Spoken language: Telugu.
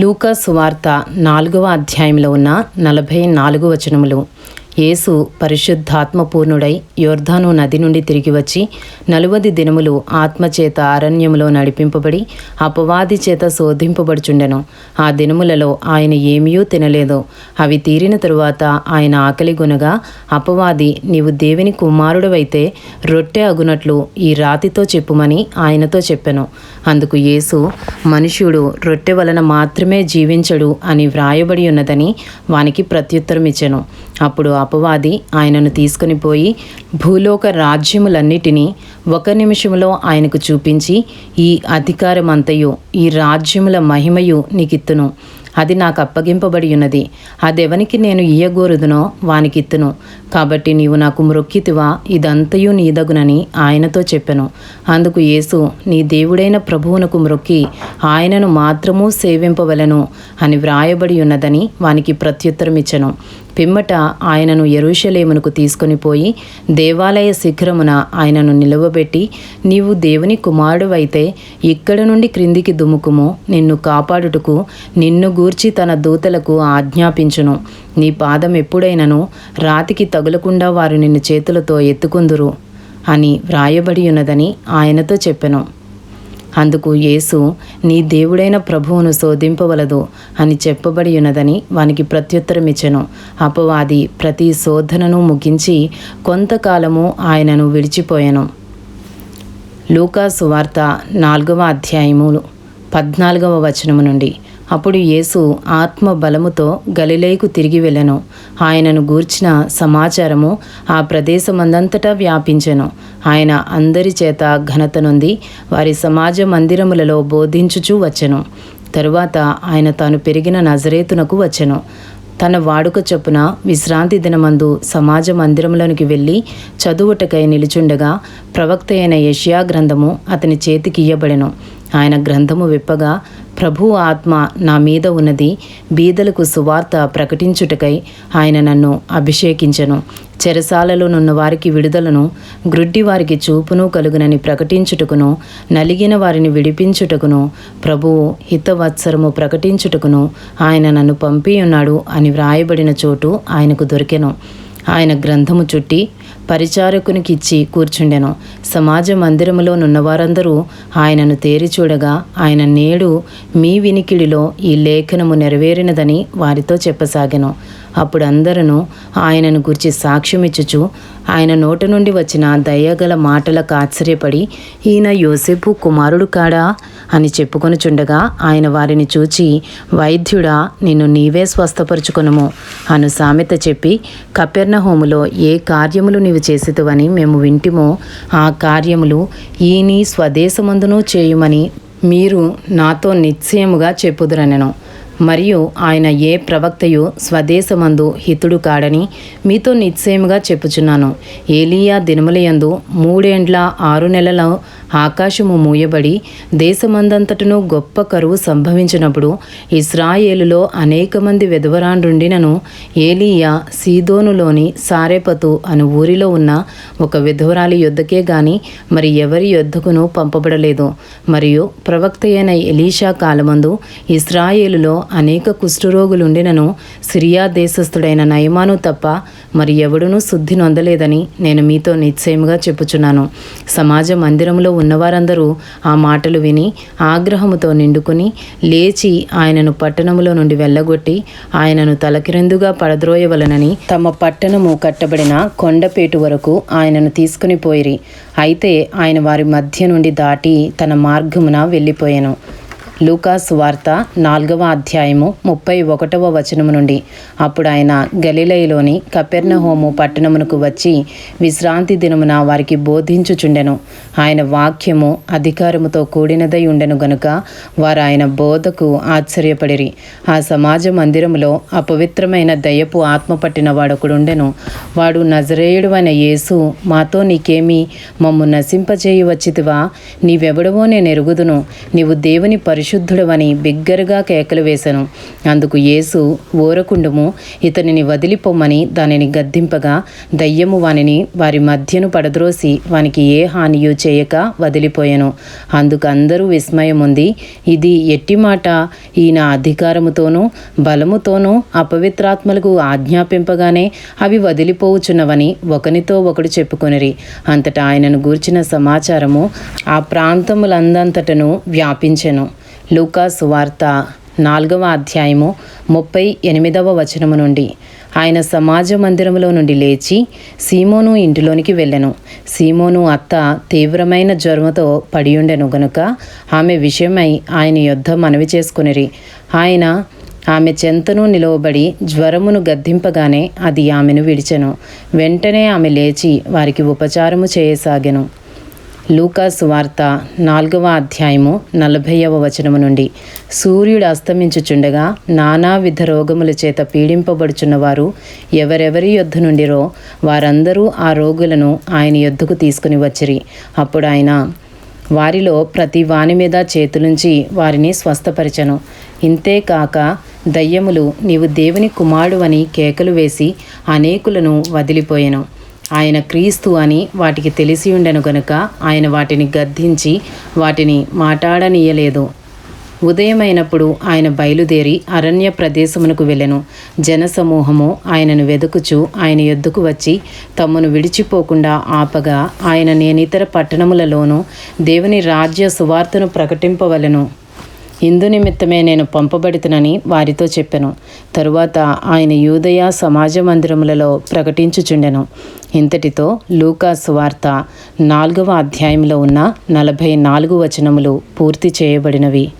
లూకా సువార్త నాలుగవ అధ్యాయంలో ఉన్న నలభై నాలుగు వచనములు. యేసు పరిశుద్ధాత్మపూర్ణుడై యోర్ధాను నది నుండి తిరిగి వచ్చి నలువది దినములు ఆత్మచేత అరణ్యములో నడిపింపబడి అపవాది చేత శోధింపబడుచుండెను. ఆ దినములలో ఆయన ఏమీయూ తినలేదు. అవి తీరిన తరువాత ఆయన ఆకలి గునగా అపవాది నీవు దేవుని కుమారుడవైతే రొట్టె అగునట్లు ఈ రాతితో చెప్పుమని ఆయనతో చెప్పెను. అందుకు యేసు మనుష్యుడు రొట్టె వలన మాత్రమే జీవించడు అని వ్రాయబడి ఉన్నదని వానికి ప్రత్యుత్తరం ఇచ్చెను అప్పుడు అపవాది ఆయనను తీసుకుని పోయి భూలోక రాజ్యములన్నిటినీ ఒక నిమిషంలో ఆయనకు చూపించి ఈ అధికారమంతయు ఈ రాజ్యముల మహిమయు నీకిత్తును. అది నాకు అప్పగింపబడి ఉన్నది అదెవనికి నేను ఇయ్యగోరుదునో వానికిత్తును. కాబట్టి నీవు నాకు మ్రొక్కితివా ఇదంతయు నీదగునని ఆయనతో చెప్పెను. అందుకు యేసు నీ దేవుడైన ప్రభువునకు మ్రొక్కి ఆయనను మాత్రము సేవింపవలను అని వ్రాయబడి ఉన్నదని వానికి ప్రత్యుత్తరం ఇచ్చను పిమ్మట ఆయనను ఎరుషలేమునకు తీసుకుని పోయి దేవాలయ శిఖరమున ఆయనను నిలవబెట్టి నీవు దేవుని కుమారుడువైతే ఇక్కడ నుండి క్రిందికి దుముకుము నిన్ను కాపాడుటకు నిన్ను గూర్చి తన దూతలకు ఆజ్ఞాపించును. నీ పాదం ఎప్పుడైనను రాతికి తగులకుండా వారు నిన్ను చేతులతో ఎత్తుకుందురు అని వ్రాయబడి ఉన్నదని ఆయనతో చెప్పెను. అందుకు యేసు నీ దేవుడైన ప్రభువును శోధింపవలదు అని చెప్పబడి ఉన్నదని వానికి ప్రత్యుత్తరమిచ్చెను. అపవాది ప్రతి శోధనను ముగించి కొంతకాలము ఆయనను విడిచిపోయెను. లూకాసు వార్త నాలుగవ అధ్యాయములు పద్నాలుగవ వచనము నుండి. అప్పుడు యేసు ఆత్మ బలముతో గలిలేకు తిరిగి వెళ్ళెను. ఆయనను గూర్చిన సమాచారము ఆ ప్రదేశమందంతటా వ్యాపించెను. ఆయన అందరి చేత ఘనత నొంది వారి సమాజ మందిరములలో బోధించుచూ వచ్చెను. తరువాత ఆయన తాను పెరిగిన నజరేతునకు వచ్చెను. తన వాడుక చొప్పున విశ్రాంతి దినమందు సమాజ మందిరంలోనికి వెళ్ళి చదువుటకై నిలుచుండగా ప్రవక్త అయిన యషియా గ్రంథము అతని చేతికి ఇయ్యబడెను. ఆయన గ్రంథము విప్పగా ప్రభు ఆత్మ నా మీద ఉన్నది బీదలకు సువార్త ప్రకటించుటకై ఆయన నన్ను అభిషేకించెను. చెరసాలలోనున్న వారికి విడుదలను గ్రుడ్డి వారికి చూపును కలుగునని ప్రకటించుటకును నలిగిన వారిని విడిపించుటకును ప్రభువు హితవత్సరము ప్రకటించుటకును ఆయన నన్ను పంపియున్నాడు అని వ్రాయబడిన చోటు ఆయనకు దొరికెను. ఆయన గ్రంథము చుట్టి పరిచారకునికిచ్చి కూర్చుండెను. సమాజ మందిరములో నున్నవారందరూ ఆయనను తేరి చూడగా ఆయన నేడు మీ వినికిడిలో ఈ లేఖనము నెరవేరినదని వారితో చెప్పసాగెను. అప్పుడు అందరూ ఆయనను గురించి సాక్ష్యమిచ్చుచు ఆయన నోట నుండి వచ్చిన దయగల మాటలకు ఆశ్చర్యపడి ఈయన యోసేపు కుమారుడు కాడా అని చెప్పుకొనుచుండగా ఆయన వారిని చూచి వైద్యుడా నిన్ను నీవే స్వస్థపరుచుకొనుము అను సామెత చెప్పి కపెర్ణహోములో ఏ కార్యములు నీవు చేసేతువని మేము వింటిమో ఆ కార్యములు ఈని స్వదేశమందును చేయుమని మీరు నాతో నిశ్చయముగా చెప్పుదురనెను. మరియు ఆయన ఏ ప్రవక్తయు స్వదేశమందు హితుడు కాడని మీతో నిశ్చయముగా చెప్పుచున్నాను. ఏలియా దినములయందు మూడేండ్ల ఆరు నెలల ఆకాశము మూయబడి దేశమందంతటను గొప్ప కరువు సంభవించినప్పుడు ఇస్రాయేలులో అనేక మంది విధవరాండ్రుండినను ఏలియా సీదోనులోని సారేపతు అను ఊరిలో ఉన్న ఒక విధవరాలి యుద్ధకే గాని మరి ఎవరి యుద్ధకును పంపబడలేదు. మరియు ప్రవక్త అయిన ఎలీషా కాలమందు ఇస్రాయేలులో అనేక కుష్ఠరోగులుండినను సిరియా దేశస్థుడైన నయమాను తప్ప మరి ఎవడునూ శుద్ధి నొందలేదని నేను మీతో నిశ్చయముగా చెప్పుచున్నాను. సమాజ మందిరంలో ఉన్నవారందరూ ఆ మాటలు విని ఆగ్రహముతో నిండుకుని లేచి ఆయనను పట్టణములో నుండి వెళ్ళగొట్టి ఆయనను తలకిరందుగా పడద్రోయవలనని తమ పట్టణము కట్టబడిన కొండపేటు వరకు ఆయనను తీసుకుని పోయిరి. అయితే ఆయన వారి మధ్య నుండి దాటి తన మార్గమున వెళ్ళిపోయాను. లూకాస్ వార్త నాలుగవ అధ్యాయము ముప్పై ఒకటవ వచనము నుండి. అప్పుడు ఆయన గలిలయలోని కపెర్నహోము పట్టణమునకు వచ్చి విశ్రాంతి దినమున వారికి బోధించుచుండెను. ఆయన వాక్యము అధికారముతో కూడినదై ఉండెను గనుక వారు ఆయన బోధకు ఆశ్చర్యపడిరి. ఆ సమాజ మందిరములో అపవిత్రమైన దయపు ఆత్మ పట్టిన వాడొకడుండెను. వాడు నజరేయుడు అయిన యేసు మాతో నీకేమి? మమ్ము నశింపజేయి వచ్చితివా నీవెవడవో నేను ఎరుగుదును నీవు దేవుని పరి పరిశుద్ధుడవని బిగ్గరగా కేకలు వేశాను అందుకు యేసు ఓరకుండము ఇతనిని వదిలిపోమ్మని దానిని గద్దింపగా దయ్యము వానిని వారి మధ్యను పడద్రోసి వానికి ఏ హానియు చేయక వదిలిపోయాను. అందుకు అందరూ విస్మయం ఉంది ఇది ఎట్టి మాట? ఈయన అధికారముతోనూ బలముతోనూ అపవిత్రాత్మలకు ఆజ్ఞాపింపగానే అవి వదిలిపోవుచున్నవని ఒకనితో ఒకడు చెప్పుకొనిరి. అంతటా ఆయనను గూర్చిన సమాచారము ఆ ప్రాంతములందంతటను వ్యాపించెను. లూకాసు వార్త నాలుగవ అధ్యాయము ముప్పై ఎనిమిదవ వచనము నుండి. ఆయన సమాజ మందిరములో నుండి లేచి సీమోను ఇంటిలోనికి వెళ్ళెను. సీమోను అత్త తీవ్రమైన జ్వరముతో పడియుండెను గనుక ఆమె విషయమై ఆయన యుద్ధం మనవి చేసుకునిరి. ఆయన ఆమె చెంతను నిలవబడి జ్వరమును గద్దింపగానే అది ఆమెను విడిచెను. వెంటనే ఆమె లేచి వారికి ఉపచారము చేయసాగెను. లూకాసు వార్త నాలుగవ అధ్యాయము నలభైవ వచనము నుండి. సూర్యుడు అస్తమించుచుండగా నానావిధ రోగముల చేత పీడింపబడుచున్నవారు ఎవరెవరి యొద్ద నుండిరో వారందరూ ఆ రోగులను ఆయన యొద్దకు తీసుకుని వచ్చిరి. అప్పుడు ఆయన వారిలో ప్రతి వాని మీద చేతులుంచి వారిని స్వస్థపరిచను. ఇంతేకాక దయ్యములు నీవు దేవుని కుమారుడు అని కేకలు వేసి అనేకులను వదిలిపోయెను. ఆయన క్రీస్తు అని వాటికి తెలిసి ఉండెను గనుక ఆయన వాటిని గద్దించి వాటిని మాట్లాడనీయలేదు ఉదయమైనప్పుడు ఆయన బయలుదేరి అరణ్య ప్రదేశమునకు వెళ్ళెను. జనసమూహము ఆయనను వెదుకుచు ఆయన ఎద్దుకు వచ్చి తమ్మును విడిచిపోకుండా ఆపగా ఆయన నేనితర పట్టణములలోనూ దేవుని రాజ్య సువార్తను ప్రకటింపవలను. ఇందు నిమిత్తమే నేను పంపబడితనని వారితో చెప్పెను. తరువాత ఆయన యూదయ సమాజ మందిరములలో ప్రకటించుచుండెను. ఇంతటితో లూకాస్ వార్త నాలుగవ అధ్యాయంలో ఉన్న నలభై నాలుగు వచనములు పూర్తి చేయబడినవి.